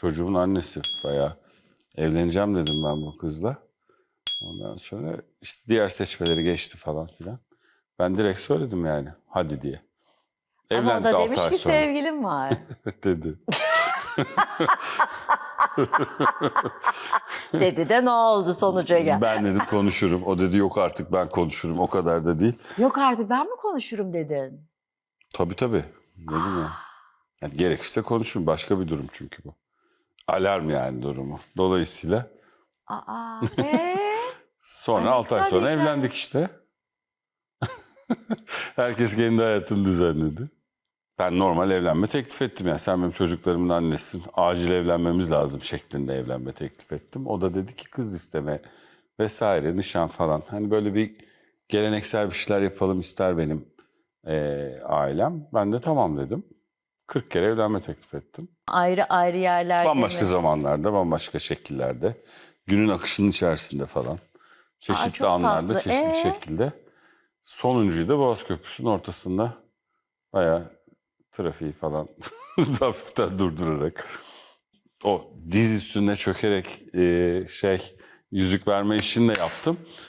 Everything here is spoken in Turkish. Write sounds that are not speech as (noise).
çocuğumun annesi bayağı evleneceğim dedim ben bu kızla. Ondan sonra işte diğer seçmeleri geçti falan filan. Ben direkt söyledim yani hadi diye. Ama o Evlendik da 6 demiş ay ki sonra sevgilim var. (laughs) dedi. (laughs) Dedi de ne oldu sonuca gel. Ben dedim konuşurum. O dedi yok artık ben konuşurum. O kadar da değil. Yok artık ben mi konuşurum dedin. Tabii tabii. Dedim ya. Yani gerekirse konuşurum. Başka bir durum çünkü bu. Alarm yani durumu. Dolayısıyla Aa, (laughs) ee? sonra Ay, 6 ay sonra evlendik işte. (laughs) Herkes kendi hayatını düzenledi. Ben normal evlenme teklif ettim yani. Sen benim çocuklarımın annesisin. Acil evlenmemiz lazım şeklinde evlenme teklif ettim. O da dedi ki kız isteme vesaire nişan falan. Hani böyle bir geleneksel bir şeyler yapalım ister benim eee, ailem. Ben de tamam dedim. 40 kere evlenme teklif ettim. ayrı ayrı yerlerde Bambaşka mi? zamanlarda, bambaşka şekillerde. Günün akışının içerisinde falan. Çeşitli çok anlarda, tatlı. çeşitli Ee? şekilde. Sonuncuyu da Boğaz Köprüsü'nün ortasında bayağı trafiği falan (laughs) hafiften durdurarak o diz üstüne çökerek e, şey yüzük verme işini de yaptım.